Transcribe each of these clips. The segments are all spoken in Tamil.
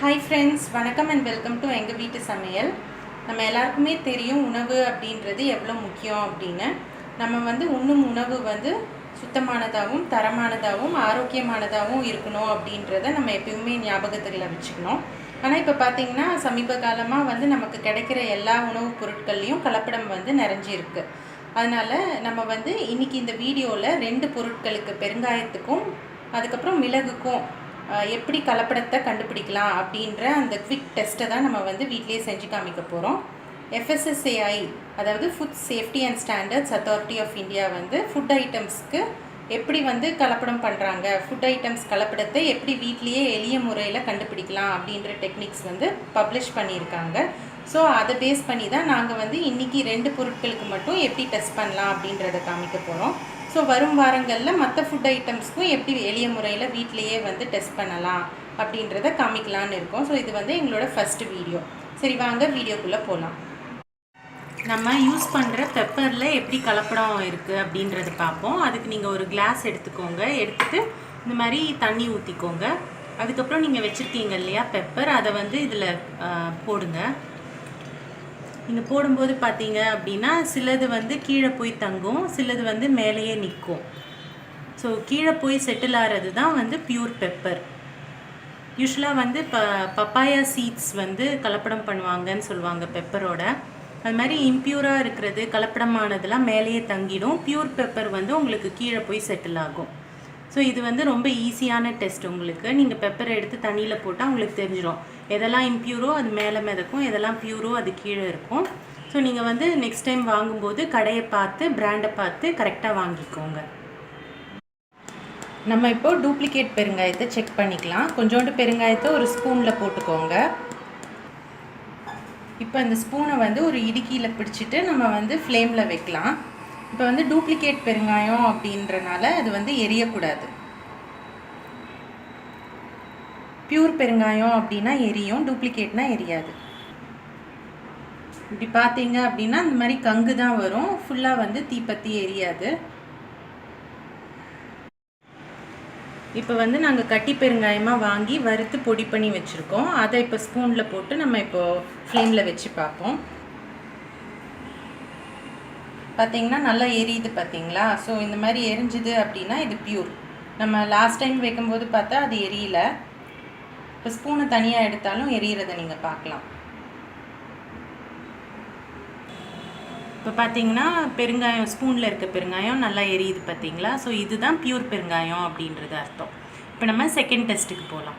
ஹாய் ஃப்ரெண்ட்ஸ் வணக்கம் அண்ட் வெல்கம் டு எங்கள் வீட்டு சமையல். நம்ம எல்லாருக்குமே தெரியும் உணவு அப்படின்றது எவ்வளோ முக்கியம் அப்படின்னு. நம்ம வந்து உண்ணும் உணவு வந்து சுத்தமானதாகவும் தரமானதாகவும் ஆரோக்கியமானதாகவும் இருக்கணும் அப்படின்றத நம்ம எப்பயுமே ஞாபகத்தில் வச்சுக்கணும். ஆனால் இப்போ பார்த்திங்கன்னா சமீப காலமாக வந்து நமக்கு கிடைக்கிற எல்லா உணவுப் பொருட்கள்லையும் கலப்படம் வந்து நிறைஞ்சிருக்கு. அதனால் நம்ம வந்து இன்னைக்கு இந்த வீடியோவில் ரெண்டு பொருட்களுக்கு பெருங்காயத்துக்கும் அதுக்கப்புறம் மிளகுக்கும் எப்படி கலப்படத்தை கண்டுபிடிக்கலாம் அப்படின்ற அந்த குவிக் டெஸ்ட்டை தான் நம்ம வந்து வீட்டிலேயே செஞ்சு காமிக்க போகிறோம் எஃப்எஸ்எஸ்ஏஐ அதாவது food safety and standards authority of India வந்து ஃபுட் ஐட்டம்ஸ்க்கு எப்படி வந்து கலப்படம் பண்ணுறாங்க ஃபுட் ஐட்டம்ஸ் கலப்படத்தை எப்படி வீட்லேயே எளிய முறையில் கண்டுபிடிக்கலாம் அப்படின்ற டெக்னிக்ஸ் வந்து பப்ளிஷ் பண்ணியிருக்காங்க. ஸோ அதை பேஸ் பண்ணி தான் நாங்கள் வந்து இன்றைக்கி ரெண்டு பொருட்களுக்கு மட்டும் எப்படி டெஸ்ட் பண்ணலாம் அப்படின்றத காமிக்க போகிறோம் ஸோ வரும் வாரங்களில் மற்ற ஃபுட் ஐட்டம்ஸ்க்கும் எப்படி எளிய முறையில் வீட்டிலேயே வந்து டெஸ்ட் பண்ணலாம் அப்படின்றத காமிக்கலான்னு இருக்கோம். ஸோ இது வந்து எங்களோட ஃபஸ்ட்டு வீடியோ சரி வாங்க வீடியோக்குள்ளே போகலாம் நம்ம யூஸ் பண்ணுற பெப்பரில் எப்படி கலப்படம் இருக்குது அப்படின்றத பார்ப்போம். அதுக்கு நீங்கள் ஒரு கிளாஸ் எடுத்துக்கோங்க. எடுத்துட்டு இந்த மாதிரி தண்ணி ஊற்றிக்கோங்க அதுக்கப்புறம் நீங்கள் வச்சுருக்கீங்க இல்லையா பெப்பர் அதை வந்து இதில் போடுங்க. நீங்கள் போடும்போது பார்த்தீங்க அப்படின்னா சிலது வந்து கீழே போய் தங்கும் சிலது வந்து மேலேயே நிற்கும். ஸோ கீழே போய் செட்டில் ஆகிறது தான் வந்து பியூர் பெப்பர் யூஸ்வலாக வந்து ப பப்பாயா சீட்ஸ் வந்து கலப்படம் பண்ணுவாங்கன்னு சொல்லுவாங்க பெப்பரோட அது மாதிரி இம்ப்யூராக இருக்கிறது கலப்படமானதெல்லாம் மேலேயே தங்கிடும். பியூர் பெப்பர் வந்து உங்களுக்கு கீழே போய் செட்டில் ஆகும். ஸோ இது வந்து ரொம்ப ஈஸியான டெஸ்ட் உங்களுக்கு. நீங்கள் பெப்பரை எடுத்து தண்ணியில் போட்டால் உங்களுக்கு தெரிஞ்சிடும் எதெல்லாம் இம்ப்யூரோ அது மேலே மிதக்கும். எதெல்லாம் ப்யூரோ அது கீழே இருக்கும். ஸோ நீங்கள் வந்து நெக்ஸ்ட் டைம் வாங்கும்போது கடையை பார்த்து பிராண்டை பார்த்து கரெக்டாக வாங்கிக்கோங்க. நம்ம இப்போ டூப்ளிகேட் பெருங்காயத்தை செக் பண்ணிக்கலாம். கொஞ்சோண்டு பெருங்காயத்தை ஒரு ஸ்பூனில் போட்டுக்கோங்க. இப்போ இந்த ஸ்பூனை வந்து ஒரு இடுக்கியில் பிடிச்சிட்டு நம்ம வந்து ஃப்ளேமில் வைக்கலாம். இப்போ வந்து டூப்ளிகேட் பெருங்காயம் அப்படின்றனால அது வந்து எரியக்கூடாது. பியூர் பெருங்காயம் அப்படின்னா எரியும் டூப்ளிகேட்னா எரியாது. இப்படி பார்த்தீங்க அப்படின்னா இந்த மாதிரி கங்கு தான் வரும். ஃபுல்லாக வந்து தீப்பத்தி எரியாது. இப்போ வந்து நாங்கள் கட்டி பெருங்காயமாக வாங்கி வறுத்து பொடி பண்ணி வச்சுருக்கோம். அதை இப்போ ஸ்பூனில் போட்டு நம்ம இப்போ ஃப்ளேமில் வச்சு பார்ப்போம். பார்த்தீங்கன்னா நல்லா எரியுது பார்த்தீங்களா? ஸோ இந்த மாதிரி எரிஞ்சுது அப்படின்னா இது பியூர் நம்ம லாஸ்ட் டைம் வைக்கும்போது பார்த்தா அது எரியல. இப்போ ஸ்பூனை தனியாக எடுத்தாலும் எரியறதை நீங்கள் பார்க்கலாம். இப்போ பார்த்தீங்கன்னா பெருங்காயம் ஸ்பூனில் இருக்க பெருங்காயம் நல்லா எரியுது பார்த்தீங்களா? ஸோ இதுதான் பியூர் பெருங்காயம் அப்படின்றது அர்த்தம். இப்போ நம்ம செகண்ட் டெஸ்ட்டுக்கு போகலாம்.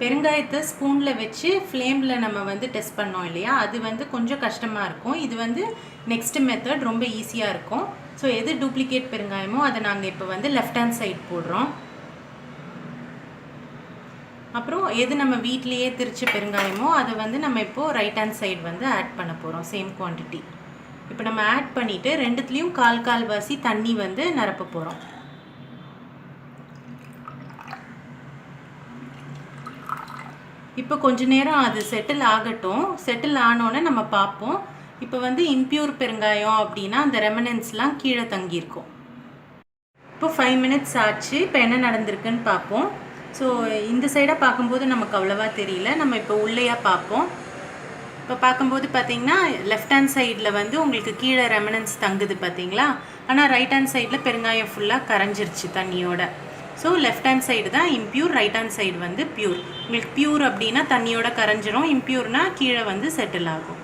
பெருங்காயத்தை ஸ்பூனில் வச்சு ஃப்ளேமில் நம்ம வந்து டெஸ்ட் பண்ணோம் இல்லையா? அது வந்து கொஞ்சம் கஷ்டமாக இருக்கும். இது வந்து நெக்ஸ்ட் மெத்தட் ரொம்ப ஈஸியாக இருக்கும். ஸோ எது டூப்ளிகேட் பெருங்காயமோ அதை நாங்கள் இப்போ வந்து லெஃப்ட் ஹேண்ட் சைட் போடுறோம். அப்புறம் எது நம்ம வீட்லேயே திரிச்ச பெருங்காயமோ அதை வந்து நம்ம இப்போது ரைட் ஹேண்ட் சைடு வந்து ஆட் பண்ண போகிறோம் சேம் குவான்டிட்டி இப்போ நம்ம ஆட் பண்ணிவிட்டு ரெண்டுத்துலேயும் கால் கால் வாசி தண்ணி வந்து நிரப்ப போகிறோம் இப்போ கொஞ்ச நேரம் அது செட்டில் ஆகட்டும். செட்டில் ஆனோடனே நம்ம பார்ப்போம். இப்போ வந்து இம்ப்யூர் பெருங்காயம் அப்படின்னா அந்த ரெமனன்ஸ்லாம் கீழே தங்கியிருக்கும். இப்போ ஃபைவ் மினிட்ஸ் ஆச்சு. இப்போ என்ன நடந்திருக்குன்னு பார்ப்போம். ஸோ இந்த சைடாக பார்க்கும்போது நமக்கு அவ்வளோவா தெரியல. நம்ம இப்போ உள்ளேயா பார்ப்போம். இப்போ பார்க்கும்போது பார்த்தீங்கன்னா லெஃப்ட் ஹேண்ட் சைடில் வந்து உங்களுக்கு கீழே ரெமனன்ஸ் தங்குது பார்த்தீங்களா? ஆனால் ரைட் ஹேண்ட் சைடில் பெருங்காயம் ஃபுல்லாக கரைஞ்சிருச்சு தண்ணியோட. ஸோ லெஃப்ட் ஹேண்ட் சைடு தான் இம்ப்யூர் ரைட் ஹேண்ட் சைடு வந்து பியூர் உங்களுக்கு பியூர் அப்படின்னா தண்ணியோட கரைஞ்சிரும். இம்ப்யூர்னா கீழே வந்து செட்டில் ஆகும்.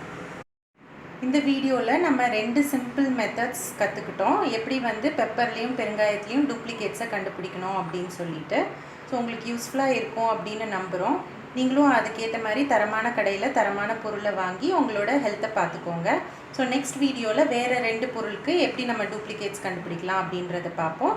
இந்த வீடியோவில் நம்ம ரெண்டு சிம்பிள் மெத்தட்ஸ் கற்றுக்கிட்டோம் எப்படி வந்து பெப்பர்லேயும் பெருங்காயத்துலேயும் டூப்ளிகேட்ஸை கண்டுபிடிக்கணும் அப்படின்னு சொல்லிட்டு. ஸோ உங்களுக்கு யூஸ்ஃபுல்லாக இருக்கும் அப்படின்னு நம்புகிறோம் நீங்களும் அதுக்கேற்ற மாதிரி தரமான கடையில் தரமான பொருளை வாங்கி உங்களோட ஹெல்த்தை பார்த்துக்கோங்க. ஸோ நெக்ஸ்ட் வீடியோவில் வேறு ரெண்டு பொருளுக்கு எப்படி நம்ம டூப்ளிகேட்ஸ் கண்டுபிடிக்கலாம் அப்படின்றத பார்ப்போம்.